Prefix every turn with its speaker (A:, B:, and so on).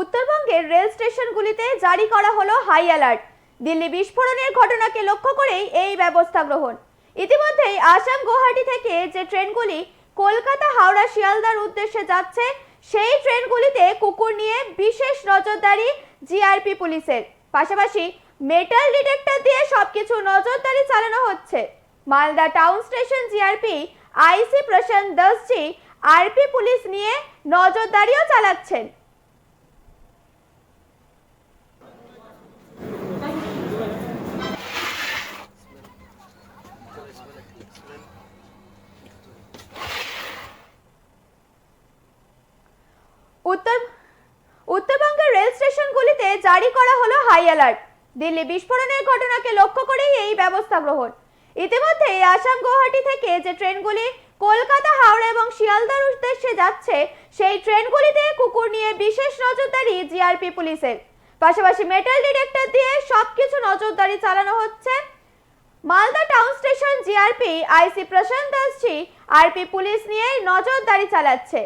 A: উত্তরবঙ্গের রেল স্টেশনগুলিতে জারি করা হলো হাই অ্যালার্ট। দিল্লি বিস্ফোরণের ঘটনাকে লক্ষ্য করেই এই ব্যবস্থা গ্রহণ। ইতিমধ্যেই আসাম গুয়াহাটি থেকে যে ট্রেনগুলি কলকাতা, হাওড়া, শিয়ালদার উদ্দেশ্যে যাচ্ছে, সেই ট্রেনগুলিতে কুকুর নিয়ে বিশেষ নজরদারি জিআরপি পুলিশের। পাশাপাশি মেটাল ডিটেক্টর দিয়ে সবকিছু নজরদারি চালানো হচ্ছে। Malda town station GRP IC Prashanta Dasji, RP police নিয়ে নজরদারিও চালাচ্ছেন। উত্তর, উত্তরবঙ্গের রেল স্টেশনগুলিতে জারি করা হলো হাই অ্যালার্ট দিল্লি বিস্ফোরণের ঘটনাকে লক্ষ্য করেই এই ব্যবস্থা গ্রহণ। ইতিমধ্যে আসাম গুয়াহাটি থেকে যে ট্রেনগুলি কলকাতা, হাওড়া এবং শিয়ালদার উদ্দেশ্যে যাচ্ছে, সেই ট্রেনগুলিতে কুকুর নিয়ে বিশেষ নজরদারি জিআরপি পুলিশের। পাশাপাশি মেটাল ডিটেক্টর দিয়ে সবকিছু নজরদারি চালানো হচ্ছে। Malda town station GRP IC Prashanta Dasji RP police নিয়ে নজরদারি চালাচ্ছে।